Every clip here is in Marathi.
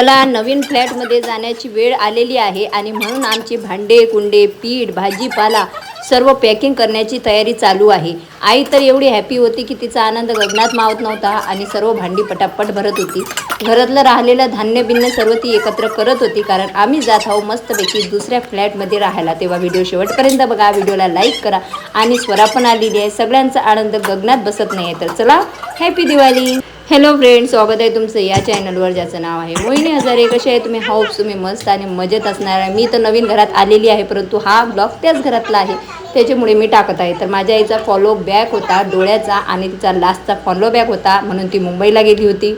चला नवीन फ्लॅटमध्ये जाण्याची वेळ आलेली आहे आणि म्हणून आमचे भांडे कुंडे पीठ भाजीपाला सर्व पॅकिंग करण्याची तयारी चालू आहे. आई तर एवढी हॅपी होती की तिचा आनंद गगनात मावत नव्हता आणि सर्व भांडी पटापट भरत होती. घरातलं राहिलेलं धान्य बिन्न सर्व ती एकत्र करत होती कारण आम्ही जात आहोत मस्तपैकी दुसऱ्या फ्लॅटमध्ये राहायला. तेव्हा व्हिडिओ शेवटपर्यंत बघा व्हिडिओला लाईक करा आणि स्वरा पण आलेली आहे. सगळ्यांचा आनंद गगनात बसत नाही तर चला हॅपी दिवाळी! हॅलो फ्रेंड स्वागत आहे तुमचं या चॅनलवर ज्याचं नाव आहे मोहिनी हजारे. कसे आहे तुम्ही? हाऊस तुम्ही मस्त आणि मजेत असणार आहे. मी तर नवीन घरात आलेली आहे परंतु हा ब्लॉग त्याच घरातला आहे. त्याच्यामुळे मी टाकत आहे. तर माझ्या आईचा फॉलो बॅक होता डोळ्याचा आणि तिचा लास्टचा फॉलो बॅक होता म्हणून ती मुंबईला गेली होती.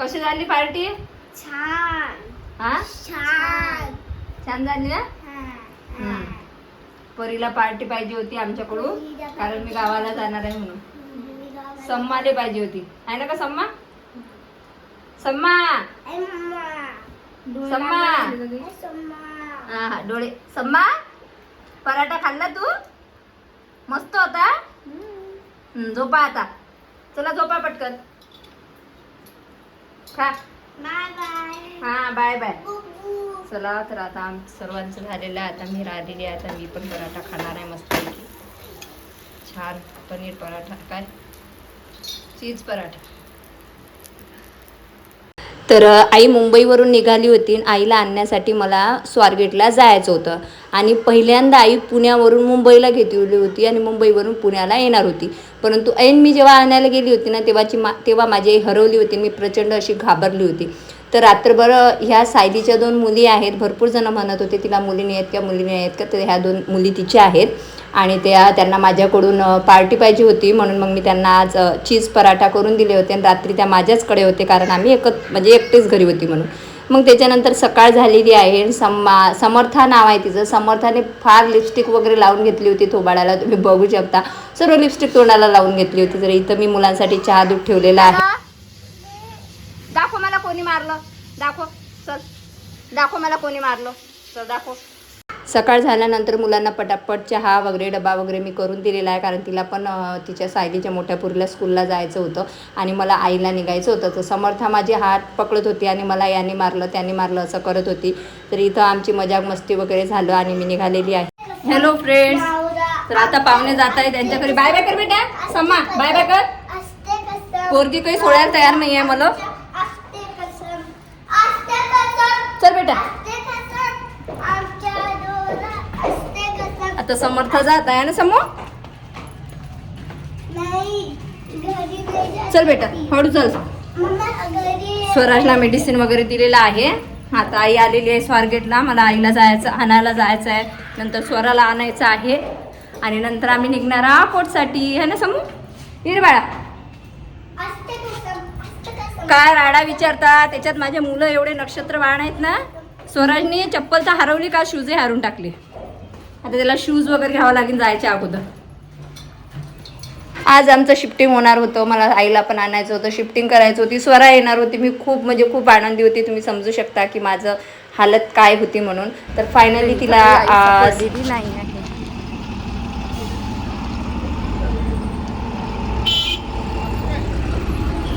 कशी झाली पार्टी छान. हा? छान. छान झाली ना? परीला पार्टी पाहिजे होती आमच्याकडून कारण मी गावाला जाणार आहे म्हणून. सम्माले पाहिजे होती. आहे ना का सम्मा? सम्मा! सम्मा! हा हा डोळे. सम्मा! पराठा खाल्ला तू? मस्त होता? झोपा आता. चला झोपा पटकन. खा. हा बाय बाय. चला तर आता आम सर्वांचं झालेलं आहे. आता मी राहिलेली आहे. आता मी पण पराठा खाणार आहे मस्त छान पनीर पराठा. काय? चीज पराठा. तर आई मुंबईवरून निघाली होती आणि आईला आणण्यासाठी मला स्वारगेटला जायचं होतं. आणि पहिल्यांदा आई पुण्यावरून मुंबईला घेतली होती आणि मुंबईवरून पुण्याला येणार होती. परंतु ऐन मी जेव्हा आणायला गेली होती ना तेव्हाची मा तेव्हा माझी आई हरवली होती मी प्रचंड अशी घाबरली होती. तर रात्रभर ह्या सायलीच्या दोन मुली आहेत भरपूर जण म्हणत होते तिला मुली नाही आहेत का मुली नाही आहेत का तर ह्या दोन मुली तिच्या आहेत. आणि त्या त्यांना माझ्याकडून पार्टी पाहिजे होती म्हणून मग मी त्यांना आज चीज पराठा करून दिले होते आणि रात्री त्या माझ्याचकडे होते कारण आम्ही एकच म्हणजे एकटेच घरी होती म्हणून. मग त्याच्यानंतर सकाळ झालेली आहे समा समर्था नाव आहे तिचं. समर्थाने फार लिपस्टिक वगैरे लावून घेतली होती थोबाडाला तुम्ही बघू शकता. सर्व लिपस्टिक तोंडाला लावून घेतली होती तर इथं मी मुलांसाठी चहा दूध ठेवलेला आहे. दाखव मला कोणी मारलं. दाखव. चल. दाखव मला कोणी मारलं. चल दाखव. सकाळ झाल्यानंतर मुलांना पटापट चहा वगैरे डबा वगैरे मी करून दिलेला आहे. कारण तिला पण तिच्या सायलीच्या मोठ्या पुरीला स्कूलला जायचं होतं. आणि मला आईला निघायचं होतं. तर समर्था माझे हात पकडत होती आणि मला याने मारलं त्याने मारलं असं करत होती. तर इथं आमची मजाक मस्ती वगैरे झालं आणि मी निघालेली आहे. हॅलो फ्रेंड्स तर आता पाहुणे जात आहे त्यांच्या घरी. बाय बाय कर बेटा. सम्मा बाय बाय कर. पोरगी काही सोडायला तयार नाही आहे मला असते कसं असते कसं चल बेटा. आता समर्थ जात आहे ना समोर चल बेटा हळू चल. स्वराजला मेडिसिन वगैरे दिलेलं आहे. आता आई आलेली आहे स्वारगेटला. मला आईला जायचं आणायला जायचं आहे. नंतर स्वराला आणायचं आहे. आणि नंतर आम्ही निघणार आहोत पोटसाठी आहे ना समू? ये बाळा असते कसं असते कसं काय राडा विचारता त्याच्यात माझे मुलं एवढे नक्षत्र बाण आहेत ना स्वराजने चप्पल तर हरवली का शूजही हारून टाकले. आता त्याला शूज वगैरे घ्यावं लागेल जायच्या अगोदर. आज आमचं शिफ्टिंग होणार होतं मला आईला पण आणायचं होतं शिफ्टिंग करायचं होती स्वरा येणार होती. मी खूप म्हणजे खूप आनंदी होती. तुम्ही समजू शकता की माझं हालत काय होती म्हणून. तर फायनली तिला आज नाही आहे.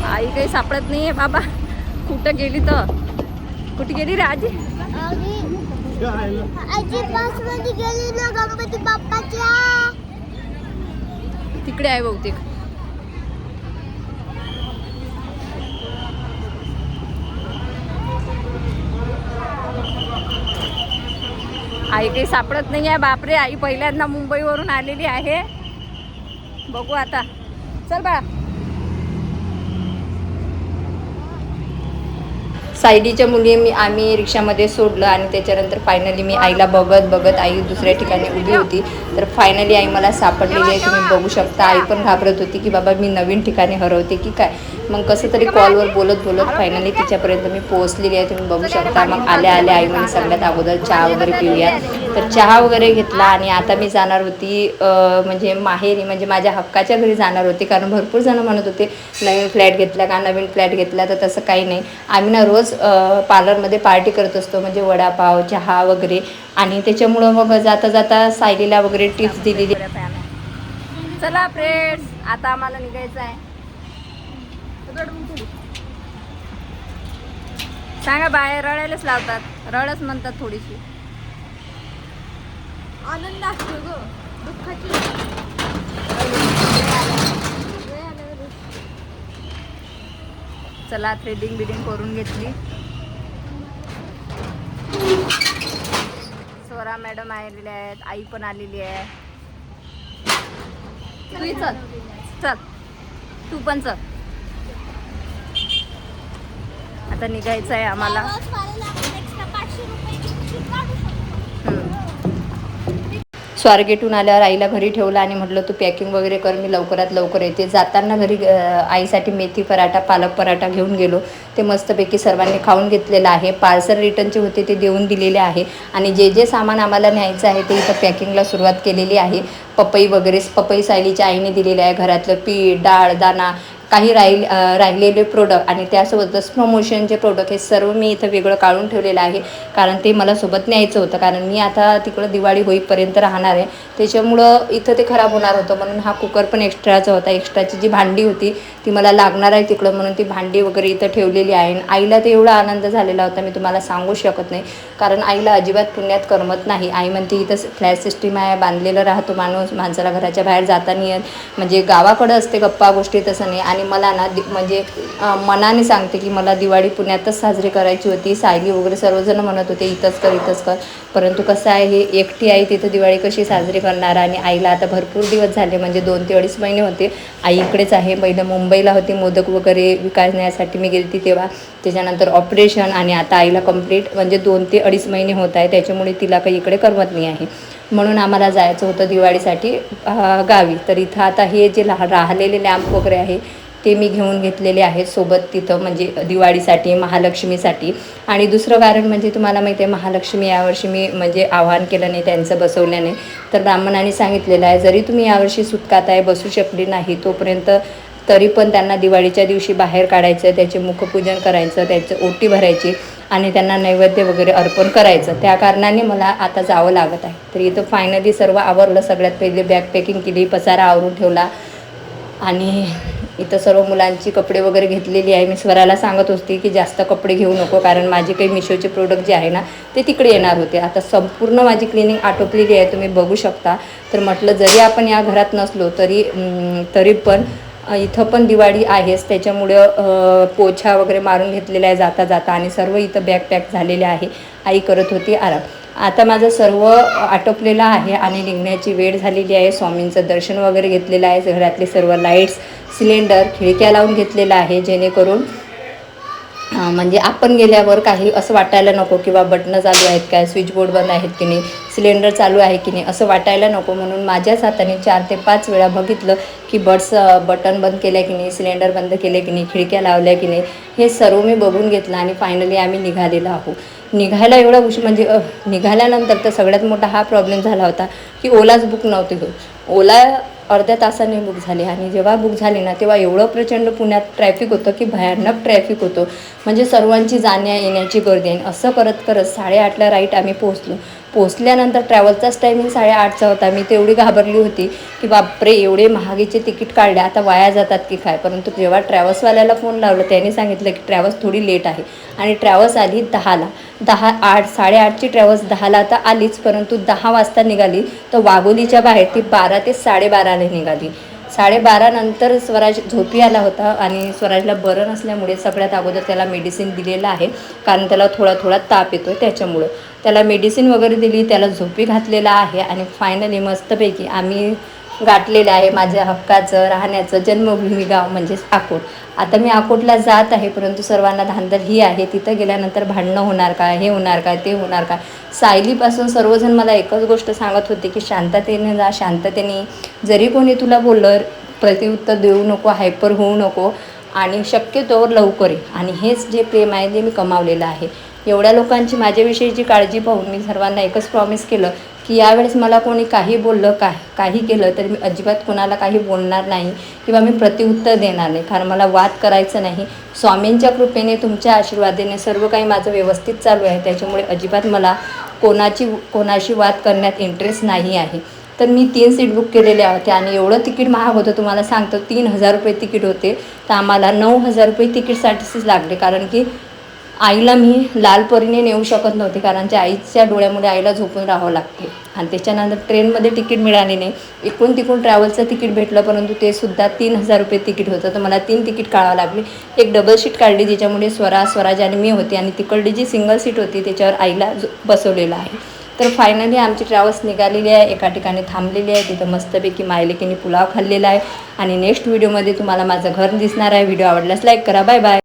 आई काही सापडत नाहीये बाबा. कुठं गेली तर? कुठे गेली रे आजी? तिकडे आहे बहुतेक. आई काही सापडत नाही आहे बापरे. आई पहिल्यांदा मुंबईवरून आलेली आहे. बघू आता. चल बाळा. सायलीच्या मुली मी आम्ही रिक्षामध्ये सोडलं आणि त्याच्यानंतर फायनली मी आईला बघत बघत आई दुसऱ्या ठिकाणी उभी होती. तर फायनली आई मला सापडलेली आहे. तुम्ही बघू शकता. आई पण घाबरत होती की बाबा मी नवीन ठिकाणी हरवते की काय? मग कसं तरी कॉलवर बोलत बोलत फायनली तिच्यापर्यंत मी पोहोचलेली आहे. तुम्ही बघू शकता. मग आल्या आल्या आई म्हणे सगळ्यात अगोदर चहा वगैरे पिऊया तर चहा वगैरे घेतला आणि आता मी जाणार होती म्हणजे माहेरी म्हणजे माझ्या हक्काच्या घरी जाणार होती. कारण भरपूर जण म्हणत होते नवीन फ्लॅट घेतला का नवीन फ्लॅट घेतला तर तसं काही नाही. आम्ही ना रोज पार्लरमध्ये पार्टी करत असतो म्हणजे वडापाव चहा वगैरे. आणि त्याच्यामुळं मग जाता जाता सायलीला वगैरे टिप्स दिलेली. चला फ्रेंड्स आता आम्हाला निघायचं आहे. सांगा बाहेर रडायलाच लावतात. रडच म्हणतात थोडीशी. आनंद असतो ग. दुःखाची चला थ्रेडिंग बिडिंग करून घेतली. स्वरा मॅडम आलेल्या आहेत आई पण आलेली आहे. चल. चल. तू पण चल. आता निघायचं आहे आम्हाला. स्वारगेटून आल्यावर आईला घरी ठेवलं आणि म्हटलं तू पॅकिंग वगैरे कर मी लवकरात लवकर येते. जाताना घरी आईसाठी मेथी पराठा पालक पराठा घेऊन गेलो. ते मस्तपैकी सर्वांनी खाऊन घेतलेलं आहे. पार्सल रिटर्नचे होते ते देऊन दिलेले आहे. आणि जे जे सामान आम्हाला न्यायचं आहे ते इथं पॅकिंगला सुरुवात केलेली आहे. पपई वगैरे पपई सायलीच्या आईने दिलेले आहे. घरातलं पीठ डाळ दाणा काही राहील राहिलेले प्रोडक्ट आणि त्यासोबतच प्रमोशनचे प्रोडक्ट हे सर्व मी इथं वेगळं काढून ठेवलेलं आहे. कारण ते मला सोबत न्यायचं होतं. कारण मी आता तिकडं दिवाळी होईपर्यंत राहणार आहे. त्याच्यामुळं इथं ते खराब होणार होतं. म्हणून हा कुकर पण एक्स्ट्राचा होता. एक्स्ट्राची जी भांडी होती ती मला लागणार आहे तिकडं. म्हणून ती भांडी वगैरे इथं ठेवलेली आहे. आणि आईला तर एवढा आनंद झालेला होता. मी तुम्हाला सांगू शकत नाही. कारण आईला अजिबात पुण्यात करमत नाही. आई म्हणते इथं फ्लॅट सिस्टीम आहे. बांधलेलं राहतो माणूस. माणसाला घराच्या बाहेर जाता नाही येत. म्हणजे गावाकडं असते गप्पा गोष्टी तसं नाही. आणि आणि मला ना दि म्हणजे मनाने सांगते की मला दिवाळी पुण्यातच साजरी करायची होती. सायली वगैरे सर्वजण म्हणत होते इथंच कर इथंच कर. परंतु कसं आहे हे एकटी आई तिथं दिवाळी कशी साजरी करणार? आणि आईला आता भरपूर दिवस झाले म्हणजे दोन ते अडीच महिने होते. आई इकडेच आहे. पहिलं मुंबईला होती मोदक वगैरे विकासण्यासाठी मी गेली तेव्हा. त्याच्यानंतर ऑपरेशन आणि आता आईला कंप्लीट म्हणजे दोन ते अडीच महिने होत आहे. त्याच्यामुळे तिला काही इकडे करमत नाही आहे. म्हणून आम्हाला जायचं होतं दिवाळीसाठी गावी. तर इथं आता हे जे लहा राहिलेले लॅम्प वगैरे आहे ते मी घेऊन घेतलेले आहेत सोबत तिथं म्हणजे दिवाळीसाठी महालक्ष्मीसाठी. आणि दुसरं कारण म्हणजे तुम्हाला माहिती आहे महालक्ष्मी यावर्षी मी म्हणजे आवाहन केलं नाही त्यांचं बसवलं नाही तर ब्राह्मणांनी सांगितलेलं आहे जरी तुम्ही यावर्षी सुटकात आहे बसू शकली नाही तोपर्यंत तरी पण त्यांना दिवाळीच्या दिवशी बाहेर काढायचं त्याचे मुखपूजन करायचं त्याचं ओटी भरायची आणि त्यांना नैवेद्य वगैरे अर्पण करायचं. त्या कारणाने मला आता जावं लागत आहे. तर इथं फायनली सर्व आवरलं सगळ्यात पहिले बॅग पॅकिंग केली पसारा आवरून ठेवला आणि इथं सर्व मुलांची कपडे वगैरे घेतलेली आहे. मी स्वराला सांगत होती की जास्त कपडे घेऊ नको कारण माझे काही मिशोचे प्रोडक्ट जे आहे ना ते तिकडे येणार होते. आता संपूर्ण माझी क्लिनिंग आटोपलेली आहे तुम्ही बघू शकता. तर म्हटलं जरी आपण या घरात नसलो तरी तरी पण इथं पण दिवाळी आहेच. त्याच्यामुळं पोछा वगैरे मारून घेतलेला आहे जाता जाता आणि सर्व इथं बॅग पॅक झालेले आहे. आई करत होती आराम. आता माझं सर्व आटोपलेलं आहे आणि निघण्याची वेळ झालेली आहे. स्वामींचं दर्शन वगैरे घेतलेलं आहे. घरातले सर्व लाईट्स सिलेंडर खिडक्या लावून घेतलेलं आहे. जेणेकरून म्हणजे आपण गेल्यावर काही असं वाटायला नको किंवा बटणं चालू आहेत काय स्विच बोर्ड बंद आहेत की नाही सिलेंडर चालू आहे की नाही असं वाटायला नको म्हणून माझ्याच हाताने चार ते पाच वेळा बघितलं की बट्स बटन बंद केलं की नाही सिलेंडर बंद केले की नाही खिडक्या लावल्या की नाही हे सर्व मी बघून घेतलं आणि फायनली आम्ही निघालेलो आहोत. निघायला एवढा उशीर म्हणजे निघाल्यानंतर तर सगळ्यात मोठा हा प्रॉब्लेम झाला होता की ओलाच बुक नव्हती होत. ओला अर्ध्या तासाने बुक झाली आणि जेव्हा बुक झाली ना तेव्हा एवढं प्रचंड पुण्यात ट्रॅफिक होतं की भयानक ट्रॅफिक होतं. म्हणजे सर्वांची जाण्या येण्याची गर्दी आणि असं करत करत साडेआठला राईट आम्ही पोहोचलो. पोचल्यानंतर ट्रॅव्हलचाच टायमिंग साडेआठचा होता. मी तेवढी घाबरली होती की बापरे एवढे महागीचे तिकीट काढले. आता वाया जातात की काय? परंतु जेव्हा ट्रॅव्हल्सवाल्याला फोन लावलं त्याने सांगितलं की ट्रॅव्हल्स थोडी लेट आहे. आणि ट्रॅव्हल्स आली दहाला. दहा आठ साडेआठची ट्रॅव्हल्स दहाला आता आलीच परंतु दहा वाजता निघाली. तर वाघोलीच्या बाहेर ती बारा ते साडेबाराला निघाली. साडेबारानंतर स्वराज झोपी आला होता आणि स्वराजला बरं नसल्यामुळे सगळ्यात अगोदर त्याला मेडिसिन दिलेलं आहे. कारण त्याला थोडा थोडा ताप येतो त्याच्यामुळं. त्याला मेडिसिन वगैरे दिली त्याला झोपी घातलेला आहे आणि फायनली मस्तपैकी आम्ही गाठलेलं आहे माझ्या हक्काचं राहण्याचं जन्मभूमी गाव म्हणजेच आकोट आता मी अकोटला जात आहे परंतु सर्वांना धांदल ही आहे तिथं गेल्यानंतर भांडणं होणार काय हे होणार काय ते होणार काय? सायलीपासून सर्वजण मला एकच गोष्ट सांगत होते की शांततेने जा शांततेने. जरी कोणी तुला बोललं प्रतिउत्तर देऊ नको हायपर होऊ नको आणि शक्यतोवर लवकर ये. आणि हेच जे प्रेम आहे ते मी कमावलेलं आहे. एवढ्या लोकांची माझ्याविषयीची काळजी पाहून मी सर्वांना एकच प्रॉमिस केलं की यावेळेस मला कोणी काही बोललं का काही केलं तर मी अजिबात कोणाला काही बोलणार नाही किंवा मी प्रतिउत्तर देणार नाही. कारण मला वाद करायचं नाही. स्वामींच्या कृपेने तुमच्या आशीर्वादेने सर्व काही माझं व्यवस्थित चालू आहे. त्याच्यामुळे अजिबात मला कोणाची कोणाशी वाद करण्यात इंटरेस्ट नाही आहे. तर मी तीन सीट बुक केलेल्या होत्या आणि एवढं तिकीट महाग होतं तुम्हाला सांगतो तीन हजार रुपये तिकीट होते. तर आम्हाला नऊ हजार रुपये तिकीटसाठीच लागले. कारण की आईला मी लाल परीने नेऊ शकत नव्हते कारण त्या आईच्या डोळ्यामुळे आईला झोपून राहावं लागते. आणि त्याच्यानंतर ट्रेनमध्ये तिकीट मिळाले नाही. इकडून तिकडून ट्रॅव्हलचं तिकीट भेटलं परंतु ते सुद्धा तीन हजार रुपये तिकीट होतं. तर मला तीन तिकीट काढावं लागले. एक डबल सीट काढली ज्याच्यामुळे स्वरा स्वराज आणि मी होती. आणि तिकडली जी सिंगल सीट होती त्याच्यावर आईला बसवलेलं आहे. तर फायनली आमची ट्रॅव्हल्स निघालेली आहे. एका ठिकाणी थांबलेली आहे. तिथं मस्तपैकी मायलेकीने पुलाव खाल्लेला आहे. आणि नेक्स्ट व्हिडिओमध्ये तुम्हाला माझं घर दिसणार आहे. व्हिडिओ आवडल्यास लाईक करा. Bye bye